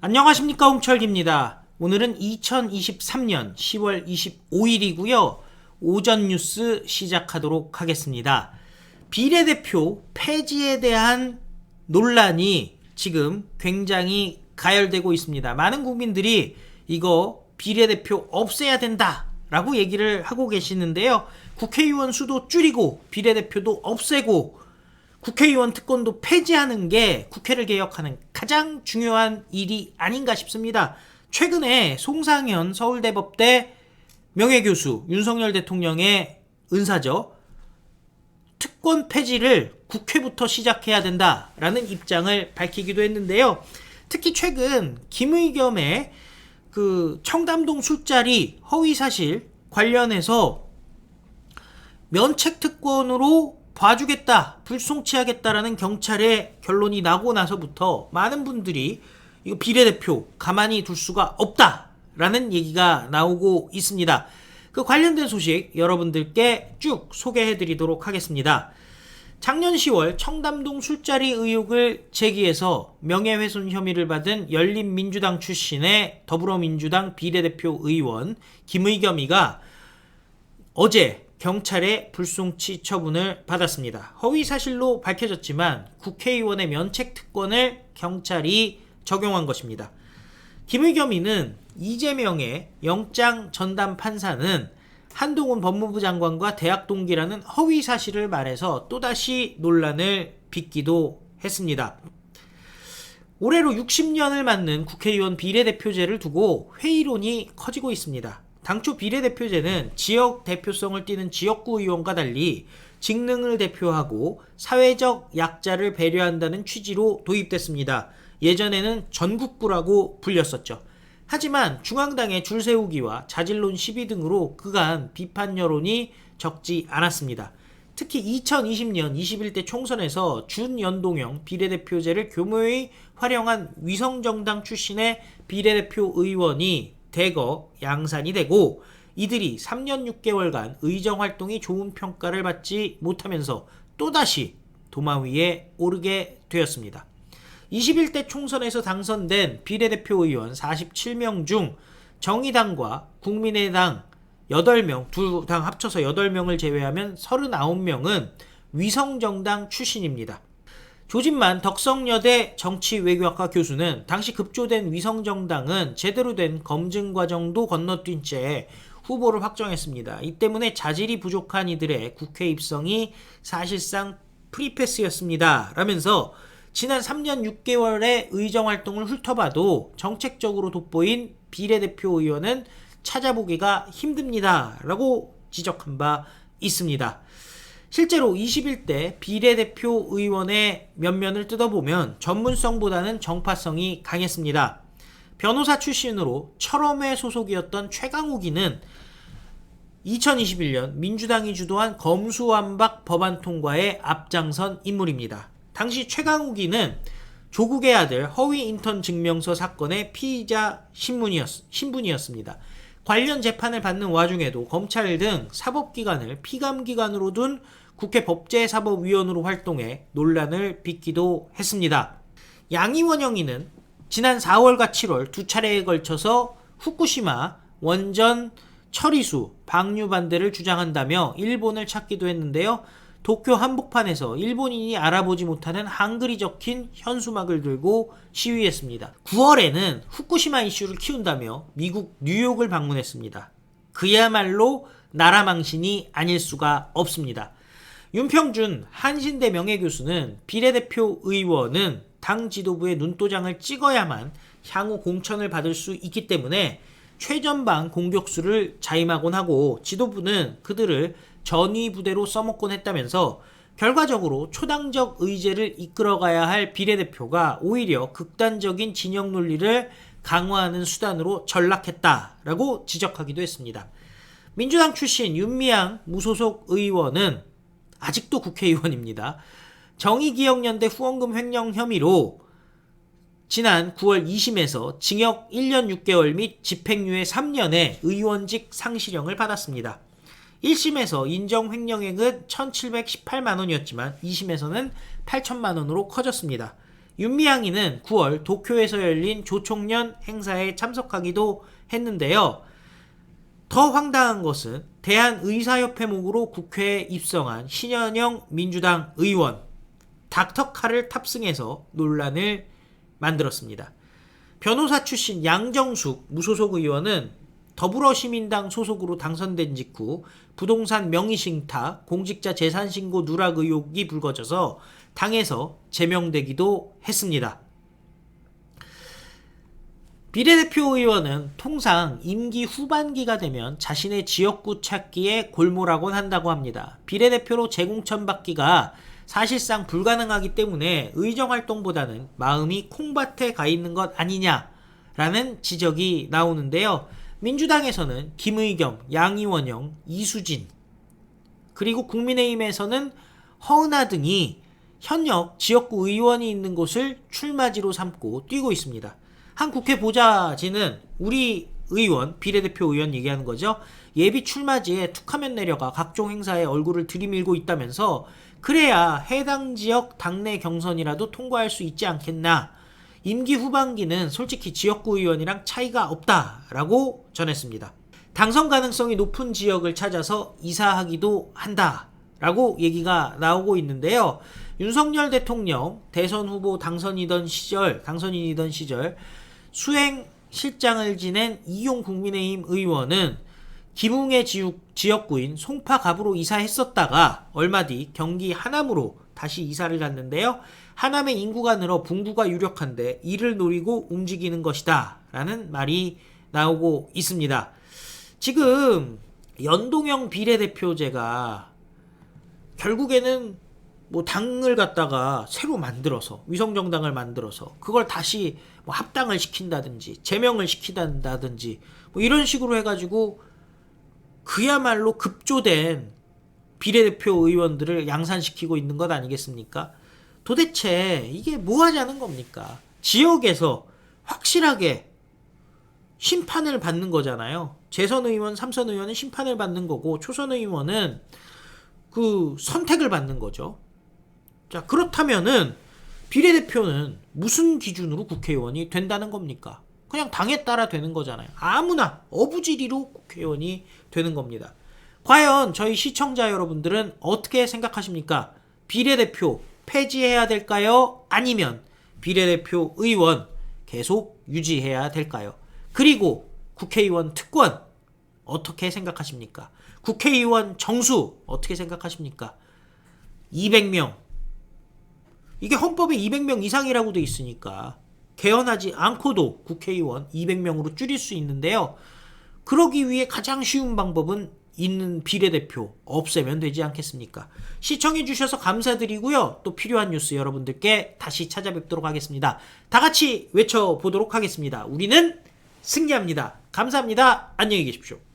안녕하십니까 홍철기입니다. 오늘은 2023년 10월 25일이고요. 오전 뉴스 시작하도록 하겠습니다. 비례대표 폐지에 대한 논란이 지금 굉장히 가열되고 있습니다. 많은 국민들이 이거 비례대표 없애야 된다 라고 얘기를 하고 계시는데요. 국회의원 수도 줄이고 비례대표도 없애고 국회의원 특권도 폐지하는 게 국회를 개혁하는 가장 중요한 일이 아닌가 싶습니다. 최근에 송상현 서울대법대 명예교수 윤석열 대통령의 은사죠. 특권 폐지를 국회부터 시작해야 된다라는 입장을 밝히기도 했는데요. 특히 최근 김의겸의 그 청담동 술자리 허위 사실 관련해서 면책 특권으로 봐주겠다, 불송치하겠다라는 경찰의 결론이 나고 나서부터 많은 분들이 이거 비례대표 가만히 둘 수가 없다라는 얘기가 나오고 있습니다. 그 관련된 소식 여러분들께 쭉 소개해 드리도록 하겠습니다. 작년 10월 청담동 술자리 의혹을 제기해서 명예훼손 혐의를 받은 열린민주당 출신의 더불어민주당 비례대표 의원 김의겸이가 어제 경찰의 불송치 처분을 받았습니다. 허위 사실로 밝혀졌지만 국회의원의 면책 특권을 경찰이 적용한 것입니다. 김의겸이는 이재명의 영장 전담 판사는 한동훈 법무부 장관과 대학 동기라는 허위 사실을 말해서 또다시 논란을 빚기도 했습니다. 올해로 60년을 맞는 국회의원 비례대표제를 두고 회의론이 커지고 있습니다. 당초 비례대표제는 지역 대표성을 띠는 지역구 의원과 달리 직능을 대표하고 사회적 약자를 배려한다는 취지로 도입됐습니다. 예전에는 전국구라고 불렸었죠. 하지만 중앙당의 줄 세우기와 자질론 시비 등으로 그간 비판 여론이 적지 않았습니다. 특히 2020년 21대 총선에서 준연동형 비례대표제를 교묘히 활용한 위성정당 출신의 비례대표 의원이 대거 양산이 되고 이들이 3년 6개월간 의정 활동이 좋은 평가를 받지 못하면서 또다시 도마 위에 오르게 되었습니다. 21대 총선에서 당선된 비례대표 의원 47명 중 정의당과 국민의당 8명, 두 당 합쳐서 8명을 제외하면 39명은 위성정당 출신입니다. 조진만 덕성여대 정치외교학과 교수는 당시 급조된 위성정당은 제대로 된 검증 과정도 건너뛴 채 후보를 확정했습니다. 이 때문에 자질이 부족한 이들의 국회 입성이 사실상 프리패스였습니다. 라면서 지난 3년 6개월의 의정 활동을 훑어봐도 정책적으로 돋보인 비례대표 의원은 찾아보기가 힘듭니다. 라고 지적한 바 있습니다. 실제로 21대 비례대표 의원의 면면을 뜯어보면 전문성보다는 정파성이 강했습니다. 변호사 출신으로 철험회 소속이었던 최강욱이는 2021년 민주당이 주도한 검수완박 법안 통과에 앞장선 인물입니다. 당시 최강욱이는 조국의 아들 허위 인턴 증명서 사건의 피의자 신문이었, 신분이었습니다. 관련 재판을 받는 와중에도 검찰 등 사법기관을 피감기관으로 둔 국회 법제사법위원으로 활동해 논란을 빚기도 했습니다. 양이원 형이는 지난 4월과 7월 두 차례에 걸쳐서 후쿠시마 원전 처리수 방류 반대를 주장한다며 일본을 찾기도 했는데요. 도쿄 한복판에서 일본인이 알아보지 못하는 한글이 적힌 현수막을 들고 시위했습니다. 9월에는 후쿠시마 이슈를 키운다며 미국 뉴욕을 방문했습니다. 그야말로 나라 망신이 아닐 수가 없습니다. 윤평준 한신대 명예교수는 비례대표 의원은 당 지도부의 눈도장을 찍어야만 향후 공천을 받을 수 있기 때문에 최전방 공격수를 자임하곤 하고 지도부는 그들을 전위 부대로 써먹곤 했다면서 결과적으로 초당적 의제를 이끌어가야 할 비례대표가 오히려 극단적인 진영 논리를 강화하는 수단으로 전락했다라고 지적하기도 했습니다. 민주당 출신 윤미향 무소속 의원은 아직도 국회의원입니다. 정의기억연대 후원금 횡령 혐의로 지난 9월 2심에서 징역 1년 6개월 및 집행유예 3년의 의원직 상실형을 받았습니다. 1심에서 인정 횡령액은 1,718만 원이었지만 2심에서는 8천만 원으로 커졌습니다. 윤미향이는 9월 도쿄에서 열린 조총련 행사에 참석하기도 했는데요. 더 황당한 것은 대한의사협회 목으로 국회에 입성한 신현영 민주당 의원 닥터카를 탑승해서 논란을 만들었습니다. 변호사 출신 양정숙 무소속 의원은 더불어시민당 소속으로 당선된 직후 부동산 명의신탁, 공직자 재산신고 누락 의혹이 불거져서 당에서 제명되기도 했습니다. 비례대표 의원은 통상 임기 후반기가 되면 자신의 지역구 찾기에 골몰하곤 한다고 합니다. 비례대표로 재공천 받기가 사실상 불가능하기 때문에 의정활동보다는 마음이 콩밭에 가 있는 것 아니냐라는 지적이 나오는데요. 민주당에서는 김의겸, 양이원영, 이수진, 그리고 국민의힘에서는 허은하 등이 현역 지역구 의원이 있는 곳을 출마지로 삼고 뛰고 있습니다. 한 국회 보좌진은 우리 의원, 비례대표 의원 얘기하는 거죠. 예비 출마지에 툭하면 내려가 각종 행사에 얼굴을 들이밀고 있다면서 그래야 해당 지역 당내 경선이라도 통과할 수 있지 않겠나. 임기 후반기는 솔직히 지역구 의원이랑 차이가 없다라고 전했습니다. 당선 가능성이 높은 지역을 찾아서 이사하기도 한다라고 얘기가 나오고 있는데요. 윤석열 대통령 대선 후보 당선이던 시절, 당선인이던 시절 수행 실장을 지낸 이용 국민의힘 의원은 김웅의 지역, 지역구인 송파갑으로 이사했었다가 얼마 뒤 경기 하남으로 다시 이사를 갔는데요. 하남의 인구가 늘어 분구가 유력한데 이를 노리고 움직이는 것이다. 라는 말이 나오고 있습니다. 지금 연동형 비례대표제가 결국에는 뭐 당을 갖다가 새로 만들어서 위성정당을 만들어서 그걸 다시 뭐 합당을 시킨다든지 제명을 시킨다든지 뭐 이런 식으로 해가지고 그야말로 급조된 비례대표 의원들을 양산시키고 있는 것 아니겠습니까? 도대체 이게 뭐 하자는 겁니까? 지역에서 확실하게 심판을 받는 거잖아요. 재선 의원, 삼선 의원은 심판을 받는 거고 초선 의원은 그 선택을 받는 거죠. 자, 그렇다면은 비례대표는 무슨 기준으로 국회의원이 된다는 겁니까? 그냥 당에 따라 되는 거잖아요. 아무나 어부지리로 국회의원이 되는 겁니다. 과연 저희 시청자 여러분들은 어떻게 생각하십니까? 비례대표 폐지해야 될까요? 아니면 비례대표 의원 계속 유지해야 될까요? 그리고 국회의원 특권 어떻게 생각하십니까? 국회의원 정수 어떻게 생각하십니까? 200명 이게 헌법에 200명 이상이라고 돼 있으니까 개헌하지 않고도 국회의원 200명으로 줄일 수 있는데요. 그러기 위해 가장 쉬운 방법은 있는 비례대표 없애면 되지 않겠습니까? 시청해 주셔서 감사드리고요. 또 필요한 뉴스 여러분들께 다시 찾아뵙도록 하겠습니다. 다 같이 외쳐보도록 하겠습니다. 우리는 승리합니다. 감사합니다. 안녕히 계십시오.